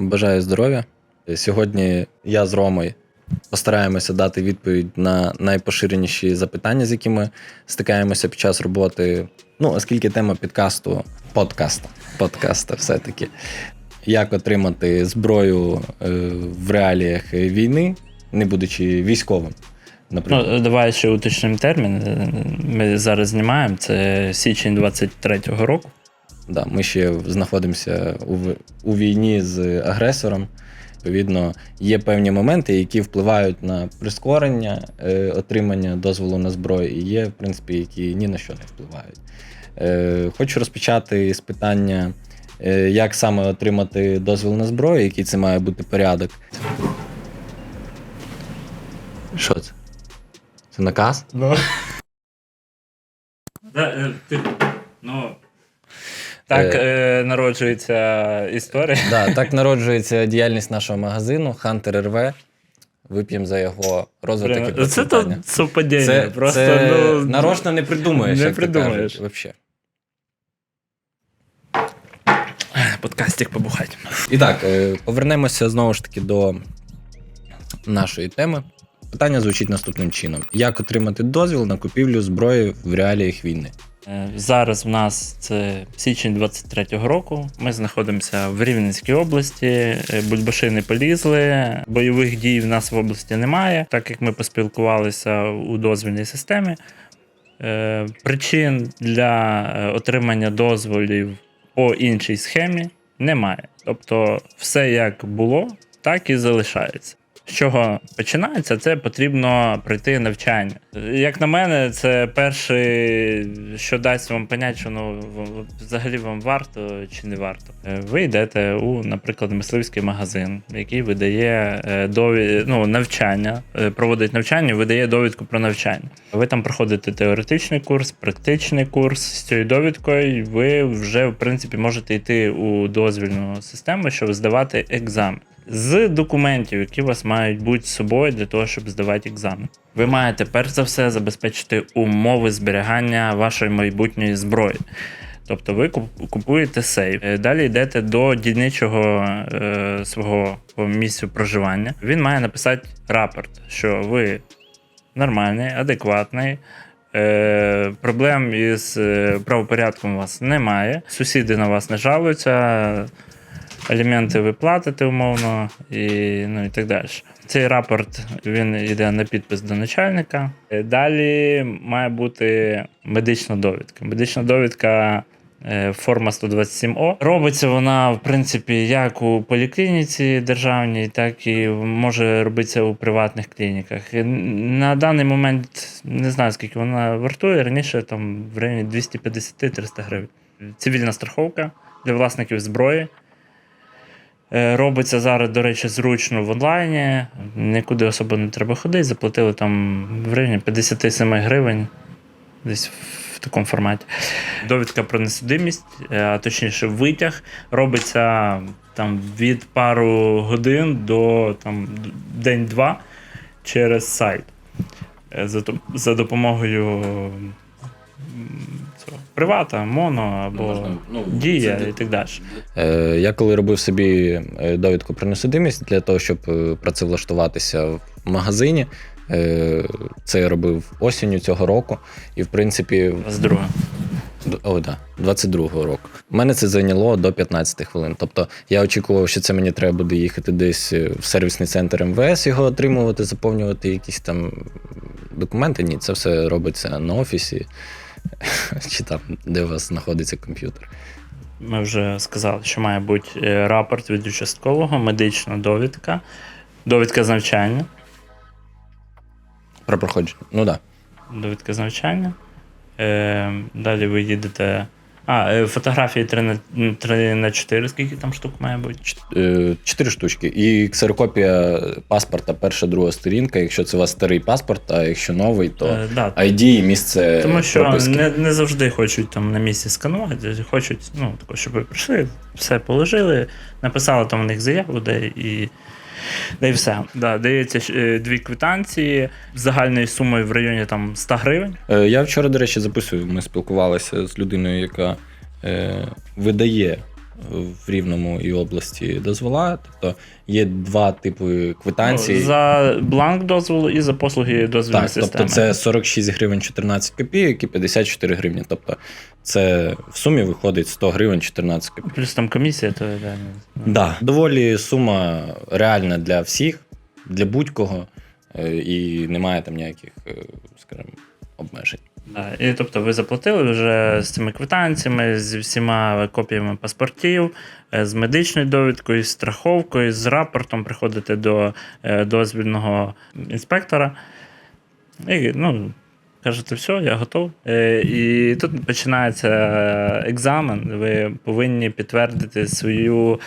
Бажаю здоров'я. Сьогодні я з Ромою постараємося дати відповідь на найпоширеніші запитання, з якими стикаємося під час роботи. Ну, оскільки тема підкасту подкаста, подкаста все-таки. Як отримати зброю е, в реаліях війни, не будучи військовим. Наприклад. Ну, давай ще уточнимо термін. Ми зараз знімаємо. Це січень 23-го року. Да, ми ще знаходимося у, у війні з агресором. Відповідно, є певні моменти, які впливають на прискорення е, отримання дозволу на зброю, і є, в принципі, які ні на що не впливають. Е, хочу розпочати з питання, е, як саме отримати дозвіл на зброю, який це має бути порядок. Що це? Це наказ? Ну. Ну. Так е, народжується історія. Да, так народжується діяльність нашого магазину Hunter RV. Вип'ємо за його розвиток і Блін, Це то процвітання. совпадіння. Це, Просто це ну, нарочно не придумаєш. не як то придумаєш. кажуть, вообще. подкастик побухать. І так, е, повернемося знову ж таки до нашої теми. Питання звучить наступним чином: як отримати дозвіл на купівлю зброї в реаліях війни? Е, Зараз в нас це січень 23-го року. Ми знаходимося в Рівненській області. Е, Бульбаши не полізли. Бойових дій в нас в області немає, так як ми поспілкувалися у дозвільній системі. Е, Причин для отримання дозволів по іншій схемі немає. Тобто, все як було, так і залишається. З чого починається, це потрібно пройти навчання. Як на мене, це перше, що дасть вам поняття, що ну взагалі вам варто чи не варто. Е, Ви йдете у, наприклад, мисливський магазин, який видає е, дові... ну, навчання, е, проводить навчання, видає довідку про навчання. Ви там проходите теоретичний курс, практичний курс. З цією довідкою ви вже в принципі можете йти у дозвільну систему, щоб здавати екзамен. З документів, які у вас мають бути з собою для того, щоб здавати екзамен. Ви маєте перш за все забезпечити умови зберігання вашої майбутньої зброї. Тобто ви купуєте сейф, Е, далі йдете до дільничого е, свого по місцю проживання. Він має написати рапорт, що ви нормальний, адекватний. Е, проблем із е, правопорядком у вас немає. Сусіди на вас не жалуються, аліменти ви платите умовно і, ну, і так далі. Цей рапорт він йде на підпис до начальника. Е, Далі має бути медична довідка. Медична довідка. е, Форма 127О. Робиться вона, в принципі, як у поліклініці державній, так і може робитися у приватних клініках. І На даний момент не знаю, скільки вона вартує. Раніше там в районі 250-300 гривень. Цивільна страховка для власників зброї. Е, Робиться зараз, до речі, зручно в онлайні. Нікуди особо не треба ходити. Заплатили там в районі 57 гривень. Десь в такому форматі. Довідка про несудимість, е, а точніше, витяг робиться там від пару годин до там, день-два через сайт. Е, за допомогою цього, привата, моно або Можна, ну, дія це- і так далі. Е, Я коли робив собі е, довідку про несудимість для того, щоб е, працевлаштуватися в магазині, е, це я робив осінню цього року. І, в принципі, З друга. д- о, да, 22-го року. У мене це зайняло до 15 хвилин. Тобто я очікував, що це мені треба буде їхати десь в сервісний центр МВС, його отримувати, заповнювати якісь там документи. Ні, це все робиться на офісі, чи там, де у вас знаходиться комп'ютер. Ми вже сказали, що має бути е, рапорт від участкового, медична довідка, довідка з навчання. Про проходження. Ну так. Да. Довідка з навчання. Е, далі ви їдете. А, е, фотографії 3 на, 3 на 4, скільки там штук має бути? Е, Чотири штучки. І ксерокопія паспорта, перша, друга сторінка. Якщо це у вас старий паспорт, а якщо новий, то Е, да, ID і місце Тому що прописки. не, не завжди хочуть там на місці сканувати, хочуть, ну, тако, щоб ви прийшли, все положили, написали там у них заяву, де і. Де і все. Да, дається е, дві квитанції з загальною сумою в районі там 100 гривень. Е, Я вчора, до речі, записую. Ми спілкувалися з людиною, яка е, видає в Рівному і області дозвола. Тобто є два типи квитанцій. Ну, за бланк дозволу і за послуги дозвільної Так, системи. тобто це 46 гривень 14 копійок і 54 гривні. Тобто це в сумі виходить 100 гривень 14 копійок. Плюс там комісія, то да, ну, Да. Доволі сума реальна для всіх, для будь-кого, е, і немає там ніяких, е, скажімо, обмежень. І тобто ви заплатили вже з цими квитанціями, з всіма копіями паспортів, е, з медичною довідкою, з страховкою, з рапортом приходите до е, дозвільного інспектора. І, ну, кажете, все, я готов. Е, І тут починається екзамен. Ви повинні підтвердити свою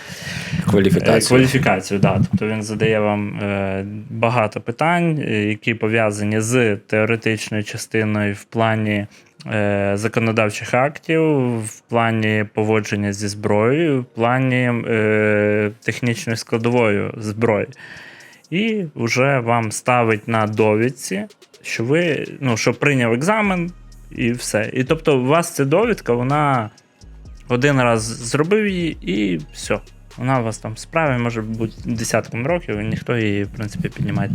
Е, Кваліфікація. Кваліфікацію, да. Тобто він задає вам е, багато питань, які пов'язані з теоретичною частиною в плані законодавчих актів, в плані поводження зі зброєю, в плані технічною складовою зброї. І вже вам ставить на довідці, що ви ну, що прийняв екзамен, і все. І тобто, у вас ця довідка, вона один раз зробив її, і все. Вона у вас там справи може бути десятком років, і ніхто її, в принципі, піднімати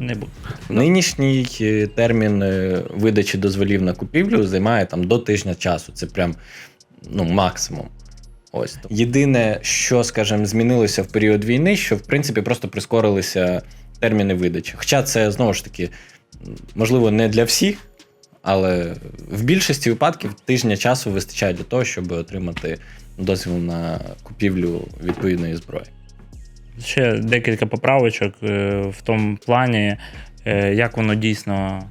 не буде. Нинішній е, термін е, видачі дозволів на купівлю займає там до тижня часу. Це прям ну, максимум. Ось єдине, що, скажімо, змінилося в період війни, що в принципі просто прискорилися терміни видачі. Хоча це знову ж таки, можливо, не для всіх, але в більшості випадків тижня часу вистачає для того, щоб отримати дозвіл на купівлю відповідної зброї. Ще декілька поправочок е, в тому плані, е, як воно дійсно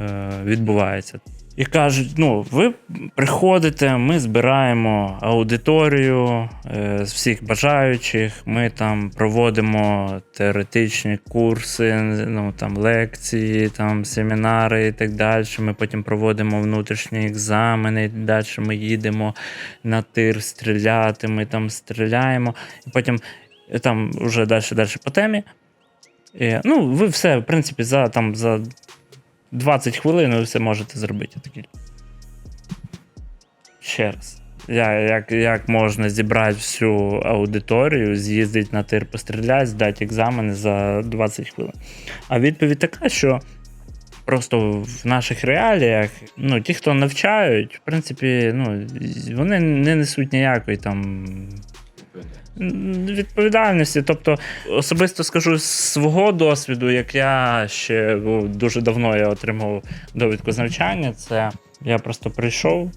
е, відбувається. І кажуть: ну, ви приходите, ми збираємо аудиторію е, з всіх бажаючих, ми там проводимо теоретичні курси, ну, там, лекції, там, семінари і так далі. Ми потім проводимо внутрішні екзамени, і далі ми їдемо на тир стріляти, ми там стріляємо. І потім і там вже далі далі по темі. І, ну, ви все, в принципі, за, там, за 20 хвилин ви все можете зробити. Я Такий. Ще раз. Я, як, як можна зібрати всю аудиторію, з'їздити на тир, постріляти, здати екзамени за 20 хвилин. А відповідь така, що просто в наших реаліях, ну, ті, хто навчають, в принципі, ну, вони не несуть ніякої там відповідальності. Тобто, особисто скажу з свого досвіду, як я ще дуже давно я отримав довідку з навчання, це я просто прийшов.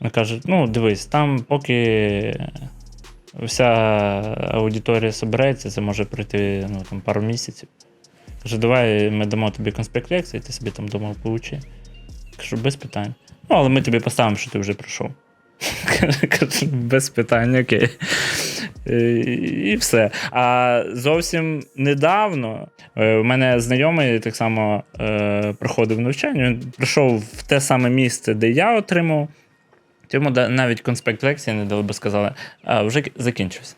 Вони кажуть, ну, дивись, там поки вся аудиторія собереться, це може пройти ну, там, пару місяців. Каже, давай ми дамо тобі конспект лекції, ти собі там дома поучи. Кажу, без питань. Ну, але ми тобі поставимо, що ти вже пройшов. Без питань, окей. Е, І все. А зовсім недавно е, у мене знайомий так само е, проходив навчання. Він прийшов в те саме місце, де я отримав. Йому навіть конспект лекції не дали, бо сказали, а вже закінчився.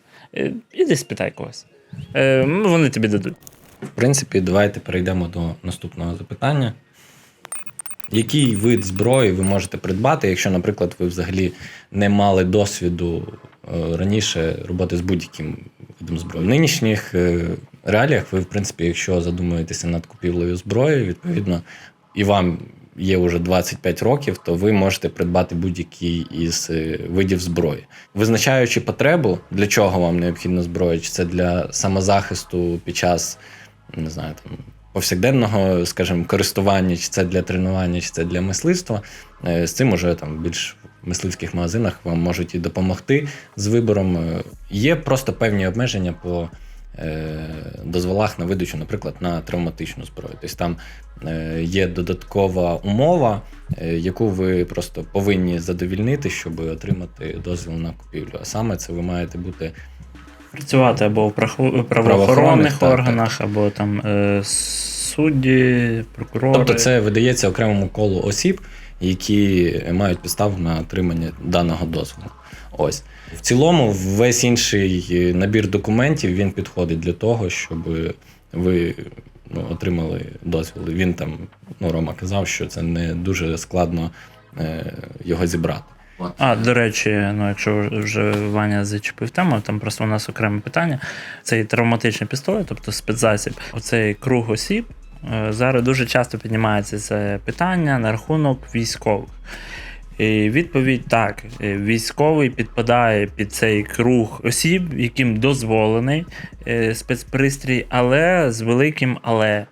Іди спитай когось. Вони тобі дадуть. В принципі, давайте перейдемо до наступного запитання. Який вид зброї ви можете придбати, якщо, наприклад, ви взагалі не мали досвіду е, раніше роботи з будь-яким видом зброї? В нинішніх е, реаліях ви, в принципі, якщо задумуєтеся над купівлею зброї, відповідно, і вам є вже 25 років, то ви можете придбати будь-який із е, видів зброї. Визначаючи потребу, для чого вам необхідна зброя, чи це для самозахисту під час не знаю, там, повсякденного, скажімо, користування, чи це для тренування, чи це для мисливства. Е, З цим уже там більш в мисливських магазинах вам можуть і допомогти з вибором. Е, Є просто певні обмеження по е, дозволах на видачу, наприклад, на травматичну зброю. Тобто там є додаткова умова, яку ви просто повинні задовільнити, щоб отримати дозвіл на купівлю. А саме це ви маєте бути Працювати або в правоохоронних Правоохоронних, так, органах, або там е, судді, прокурори. Тобто це видається окремому колу осіб, які мають підставу на отримання даного дозволу. Ось. В цілому, весь інший набір документів він підходить для того, щоб ви ну, отримали дозвіл. Він там, ну, Рома казав, що це не дуже складно е, його зібрати. А, до речі, ну якщо вже Ваня зачепив тему, там просто у нас окреме питання. Цей травматичний пістолет, тобто спецзасіб, оцей круг осіб. е, Зараз дуже часто піднімається це питання на рахунок військових. І відповідь так: е, військовий підпадає під цей круг осіб, яким дозволений е, спецпристрій, але з великим але.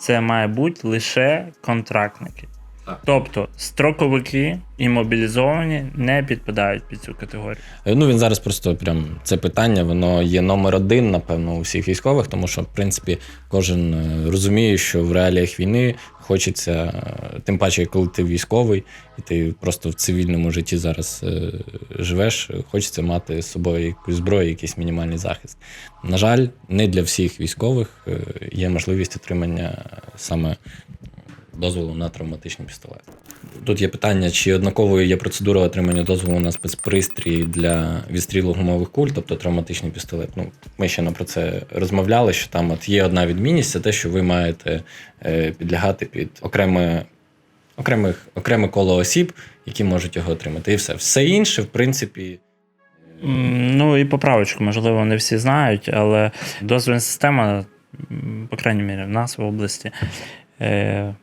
Це має бути лише контрактники. Так. Тобто строковики і мобілізовані не підпадають під цю категорію. Е, Ну він зараз просто прям це питання, воно є номер один, напевно, у всіх військових, тому що, в принципі, кожен е, розуміє, що в реаліях війни хочеться, е, тим паче, коли ти військовий, і ти просто в цивільному житті зараз е, живеш, хочеться мати з собою якусь зброю, якийсь мінімальний захист. На жаль, не для всіх військових е, є можливість отримання саме дозволу на травматичний пістолет. Тут є питання, чи однаковою є процедура отримання дозволу на спецпристрій для відстрілу гумових куль, тобто травматичний пістолет. Ну, ми ще про це розмовляли, що там от є одна відмінність, це те, що ви маєте е, підлягати під окреме, окремих, окреме коло осіб, які можуть його отримати. І все. Все інше, в принципі. Ну і поправочку, можливо, не всі знають, але дозвільна система, по крайній мірі, в нас в області, е,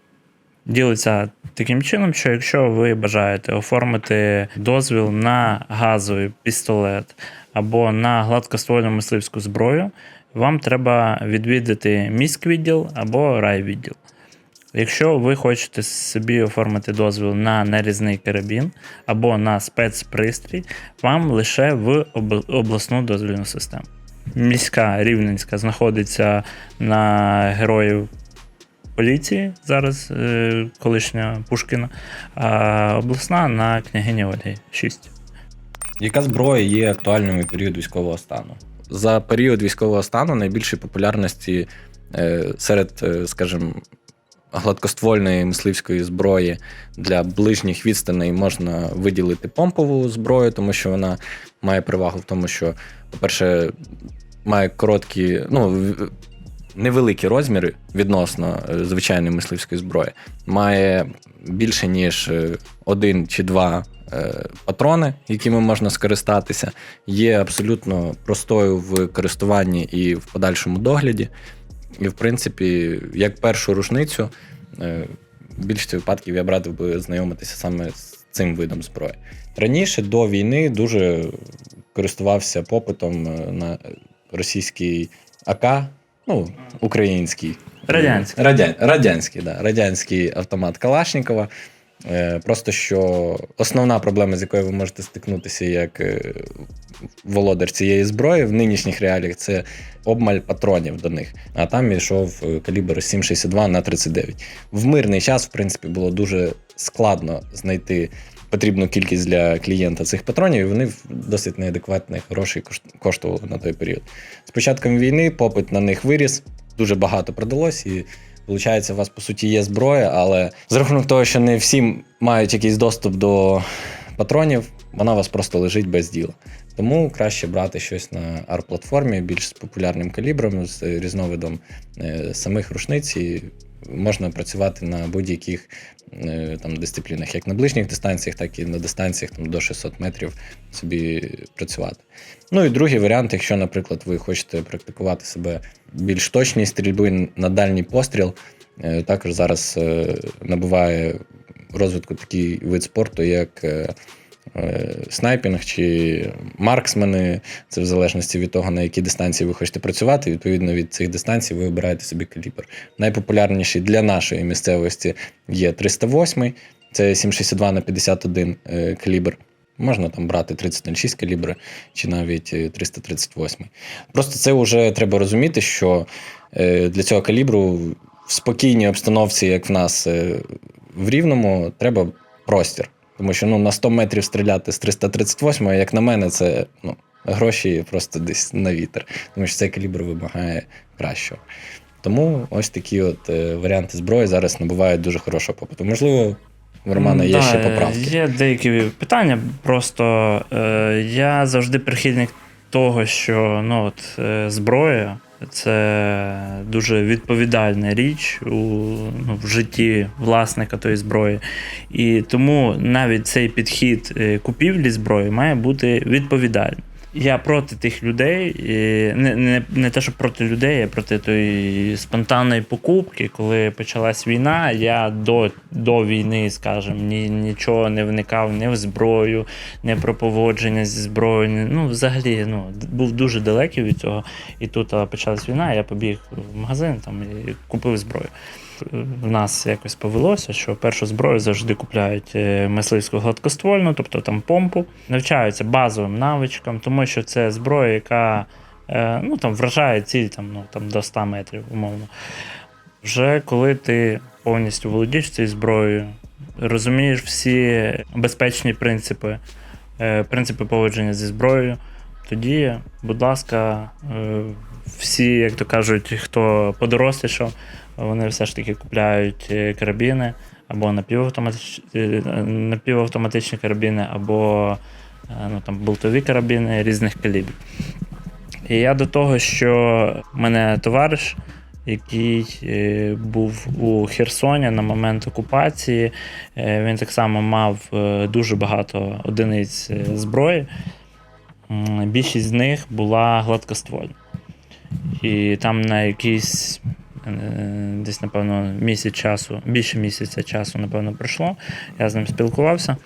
ділиться таким чином, що якщо ви бажаєте оформити дозвіл на газовий пістолет або на гладкоствольну мисливську зброю, вам треба відвідати міськвідділ або райвідділ. Якщо ви хочете собі оформити дозвіл на нарізний карабін або на спецпристрій, вам лише в обласну дозвільну систему. Міська Рівненська знаходиться на героїв поліції, зараз е, колишня Пушкіна, а обласна на княгині Ольги 6. Яка зброя є актуальною у період військового стану? За період військового стану найбільшої популярності е, серед, е, скажімо, гладкоствольної мисливської зброї для ближніх відстаней можна виділити помпову зброю, тому що вона має перевагу в тому, що, по-перше, має короткі, ну, невеликі розміри відносно е, звичайної мисливської зброї. Має більше, ніж е, один чи два е, патрони, якими можна скористатися, є абсолютно простою в користуванні і в подальшому догляді. І, в принципі, як першу рушницю, в більшості випадків я б радив би знайомитися саме з цим видом зброї. Раніше до війни дуже користувався попитом на російський АК, ну, український. Радянський. Радя... Радянський, да. Радянський автомат Калашникова. Е, Просто що основна проблема, з якою ви можете стикнутися як е, володар цієї зброї в нинішніх реаліях, це обмаль патронів до них. А там йшов е, калібр 7,62 на 39. В мирний час, в принципі, було дуже складно знайти потрібну кількість для клієнта цих патронів, і вони досить неадекватних грошей коштували на той період. З початком війни попит на них виріс, дуже багато продалось, і виходить, у вас по суті є зброя, але з рахунок того, що не всі мають якийсь доступ до патронів, вона у вас просто лежить без діла. Тому краще брати щось на AR-платформі, більш з популярним калібром, з різновидом е, самих рушниць. І можна працювати на будь-яких е, там дисциплінах, як на ближніх дистанціях, так і на дистанціях там, до 600 метрів собі працювати. Ну і другий варіант, якщо, наприклад, ви хочете практикувати себе більш точній стрільби на дальній постріл, е, також зараз е, набуває розвитку такий вид спорту, як снайпінг чи марксмени. Це в залежності від того, на якій дистанції ви хочете працювати. Відповідно від цих дистанцій ви обираєте собі калібр. Найпопулярніший для нашої місцевості є 308, це 7,62 на 51 е, калібр. Можна там брати 3006 калібри чи навіть е, 338. Просто це вже треба розуміти, що е, для цього калібру в спокійній обстановці, як в нас е, в Рівному, треба простір. Тому що ну, на 100 метрів стріляти з 338, як на мене, це ну, гроші просто десь на вітер. Тому що цей калібр вимагає кращого. Тому ось такі от е, варіанти зброї зараз набувають дуже хорошого попиту. Можливо, в Романа є Да, ще поправки. Є деякі питання. Просто е, я завжди прихильник того, що ну, от, е, зброя Це дуже відповідальна річ у, ну, в житті власника тої зброї. І тому навіть цей підхід е, купівлі зброї має бути відповідальним. Я проти тих людей, не, не, не те, що проти людей, а проти тої спонтанної покупки, коли почалась війна. Я до, до війни, скажімо, ні, нічого не вникав ні в зброю, не про поводження зі зброєю. Ну, взагалі, ну, був дуже далекий від цього. І тут почалась війна, я побіг в магазин там і купив зброю. В нас якось повелося, що першу зброю завжди купляють е, мисливську гладкоствольну, тобто там помпу, навчаються базовим навичкам, тому що це зброя, яка е, ну, там, вражає ціль там, ну, там, до 100 метрів, умовно. Вже коли ти повністю володієш цією зброєю, розумієш всі безпечні принципи, е, принципи поводження зі зброєю, тоді, будь ласка, всі, як то кажуть, хто подорослішав, вони все ж таки купляють е, карабіни або напівавтоматич... е, напівавтоматичні карабіни, або е, ну, там, болтові карабіни різних калібрів. І я до того, що мене товариш, який був у Херсоні на момент окупації, він так само мав дуже багато одиниць зброї. Більшість з них була гладкоствольна. І там на якийсь е, десь, напевно, місяць часу, більше місяця часу, напевно, пройшло. Я з ним спілкувався.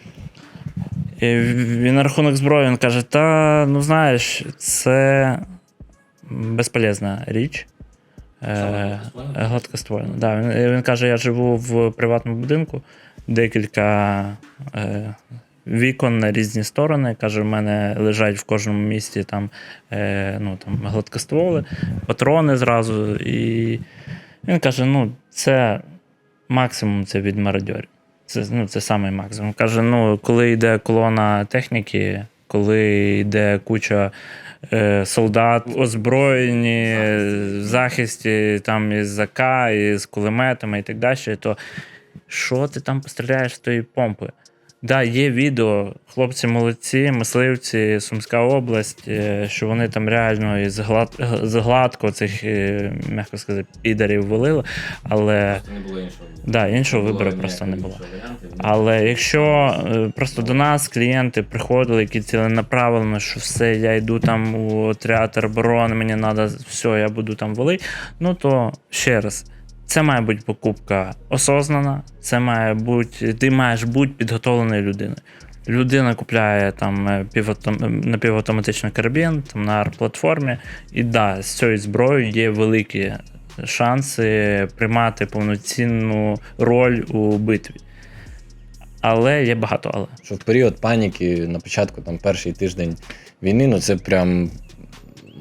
І він на рахунок зброї він каже: та ну знаєш, це безполезна річ. Е, Гладкоствольна. Да, він, він каже: я живу в приватному будинку, декілька е, вікон на різні сторони. Каже, в мене лежать в кожному місті там, е, ну, там гладкостволи, патрони зразу. І він каже: ну, це максимум це від мародьорів. Це, ну, це самий максимум. Каже: ну, коли йде колона техніки, коли йде куча е, солдат озброєні в захисті там із ЗАК, із кулеметами і так далі, то що ти там постріляєш з тої помпи? Да, є відео, хлопці молодці, мисливці, Сумська область, е, що вони там реально із глад, гладко цих, е, м'яко сказати, підарів валили, але не було іншого. да, іншого вибору просто не було. Але якщо е, просто до нас клієнти приходили, які ціленаправлено, що все, я йду там у театр оборони, мені треба все, я буду там валити, ну то ще раз. Це має бути покупка осознана, це має бути, ти маєш бути підготовленою людиною. Людина купляє там е, півавтом- напівавтоматичний карабін там, на арт-платформі, і да, з цією зброєю є великі шанси приймати повноцінну роль у битві. Але є багато але. Що в період паніки на початку, там перший тиждень війни, ну це прям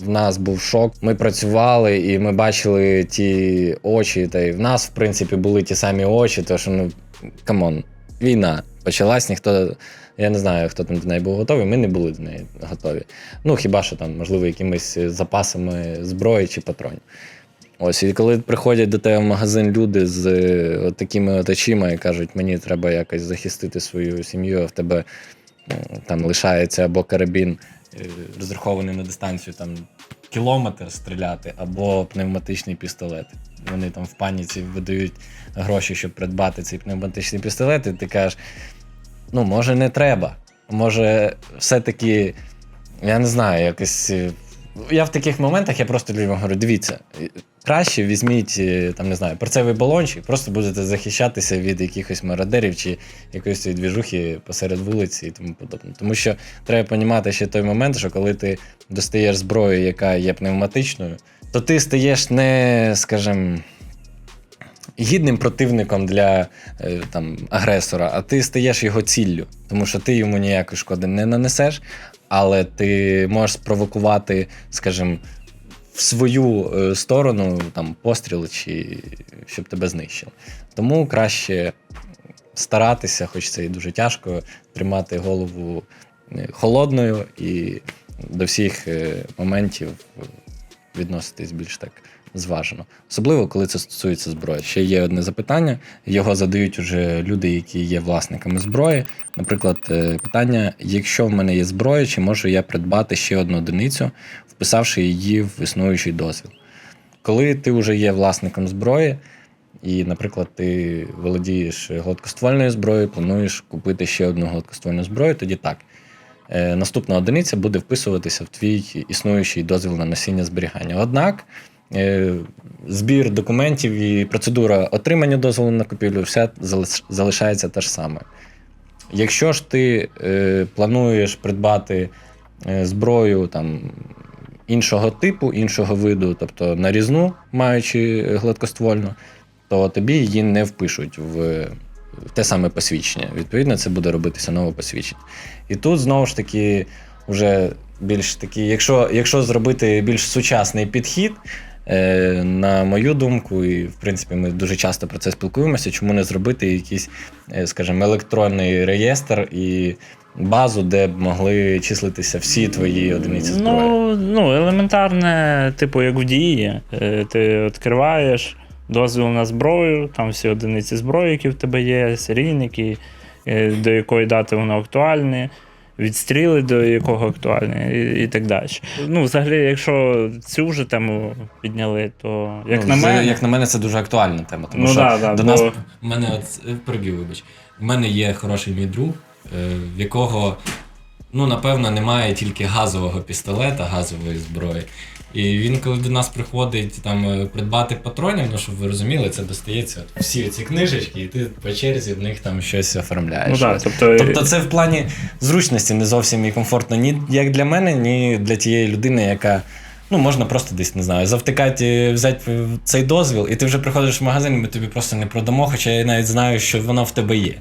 в нас був шок. Ми працювали і ми бачили ті очі, та й в нас, в принципі, були ті самі очі, тому що ну камон, війна почалась, ніхто. Я не знаю, хто там до неї був готовий, ми не були до неї готові. Ну, хіба що там, можливо, якимись запасами зброї чи патронів. Ось, і коли приходять до тебе в магазин люди з е, от такими от очима і кажуть, мені треба якось захистити свою сім'ю, а в тебе там лишається або карабін, розрахований на дистанцію там кілометр стріляти, або пневматичний пістолет. Вони там в паніці видають гроші, щоб придбати цей пневматичний пістолет, і ти кажеш, ну, може, не треба. Може, все-таки, я не знаю, якось. Я в таких моментах я просто людям говорю: дивіться, краще візьміть е, там, не знаю, перцевий балончик, просто будете захищатися від якихось мародерів чи якоїсь двіжухи посеред вулиці і тому подобне. Тому що треба розуміти ще той момент, що коли ти достаєш зброю, яка є пневматичною, то ти стаєш не, скажімо, гідним противником для е, там, агресора, а ти стаєш його ціллю, тому що ти йому ніякої шкоди не нанесеш, але ти можеш спровокувати, скажімо, в свою е, сторону там, постріл, чи щоб тебе знищили. Тому краще старатися, хоч це і дуже тяжко, тримати голову е, холодною і до всіх е, моментів відноситись більш так зважено. Особливо, коли це стосується зброї. Ще є одне запитання. Його задають уже люди, які є власниками зброї. Наприклад, е, питання: якщо в мене є зброя, чи можу я придбати ще одну одиницю, вписавши її в існуючий дозвіл? коли ти вже є власником зброї, і, наприклад, ти володієш гладкоствольною зброєю, плануєш купити ще одну гладкоствольну зброю, тоді так. Е, Наступна одиниця буде вписуватися в твій існуючий дозвіл на носіння зберігання. Однак збір документів і процедура отримання дозволу на купівлю все залишається те ж саме. Якщо ж ти е, плануєш придбати е, зброю там, іншого типу, іншого виду, тобто нарізну, маючи гладкоствольну, то тобі її не впишуть в, те саме посвідчення. Відповідно, це буде робитися нове посвідчення. І тут знову ж таки, вже більш такі, якщо, якщо зробити більш сучасний підхід, е, на мою думку, і в принципі ми дуже часто про це спілкуємося, чому не зробити якийсь, е, скажімо, електронний реєстр і базу, де б могли числитися всі твої одиниці зброї. Ну, ну, елементарне, типу, як в дії. Е, Ти відкриваєш дозвіл на зброю, там всі одиниці зброї, які в тебе є, серійники, е, до якої дати воно актуальне, відстріли, до якого актуальні, і, і так далі. Ну, взагалі, якщо цю вже тему підняли, то як Ну, на мене. як на мене, це дуже актуальна тема. Тому Ну, що да, да, до бо- нас в мене от е, вибач. У мене є хороший мій друг, е, в якого, ну, напевно, немає тільки газового пістолета, газової зброї. І він, коли до нас приходить там е, придбати патронів, ну щоб ви розуміли, це достається от всі ці книжечки, і ти по черзі в них там щось оформляєш. Ну, да, тобто, Тобто це в плані зручності не зовсім і комфортно ні як для мене, ні для тієї людини, яка. Ну, можна просто десь не знаю, завтикати, взяти цей дозвіл, і ти вже приходиш в магазин, і ми тобі просто не продамо, хоча я навіть знаю, що воно в тебе є.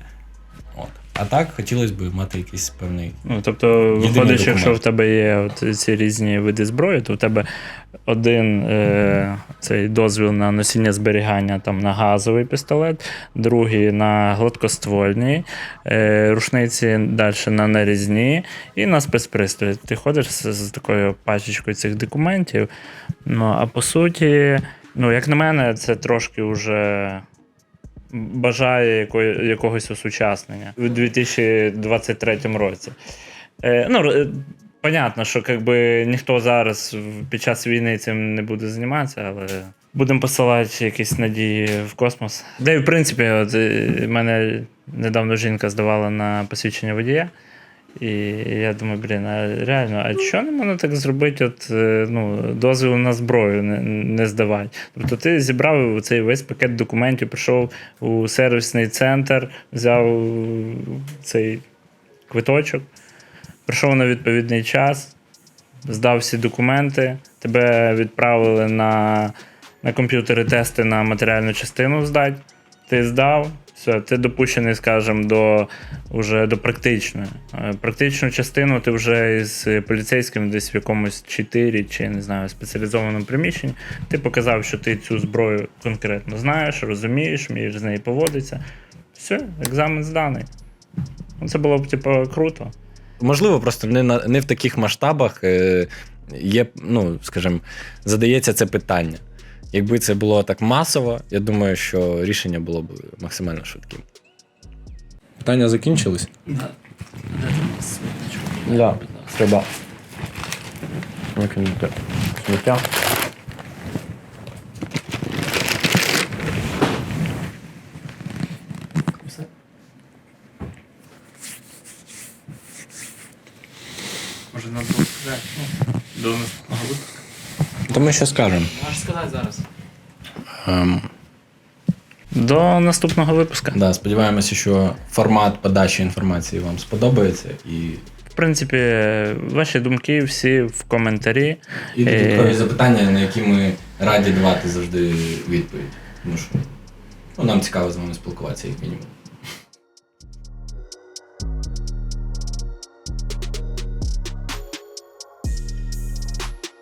А так хотілося б мати якийсь певний. Ну, тобто, виходить, якщо в тебе є от ці різні види зброї, то в тебе один е, цей дозвіл на носіння зберігання там, на газовий пістолет, другий на гладкоствольні, е, рушниці далі на нарізні і на спецпристрої. Ти ходиш з, з такою пачечкою цих документів. Ну, а по суті, ну, як на мене, це трошки вже бажає якогось осучаснення у 2023 році. Е, ну, е, понятно, що якби, ніхто зараз під час війни цим не буде займатися, але будемо посилати якісь надії в космос. Де, в принципі, от, е, мене недавно жінка здавала на посвідчення водія. І я думаю, блін, а реально, а чого не можна так зробити? От, е, ну, дозвіл на зброю не, не здавати? Тобто ти зібрав цей весь пакет документів, прийшов у сервісний центр, взяв цей квиточок, прийшов на відповідний час, здав всі документи, тебе відправили на, на комп'ютери тести на матеріальну частину здати. Ти здав, все, ти допущений, скажімо, до, уже до практичної. Е, Практичну частину ти вже із поліцейським десь в якомусь 4 чи не знаю, спеціалізованому приміщенні. Ти показав, що ти цю зброю конкретно знаєш, розумієш, вмієш з нею поводитися. Все, екзамен зданий. Це було б типу, круто. Можливо, просто не, на, не в таких масштабах е, є, ну, скажімо, задається це питання. Якби це було так масово, я думаю, що рішення було б максимально швидким. Питання закінчились? Да, треба. Викинути сміття. Може, нам сказати. До наступного випуску. То ми ще скажемо. Можеш сказати зараз. Ем, До наступного випуска. да, сподіваємося, що формат подачі інформації вам сподобається і, В принципі, ваші думки всі в коментарі. і додаткові і... запитання, на які ми раді давати завжди відповідь. Тому що ну, нам цікаво з вами спілкуватися, як мінімум.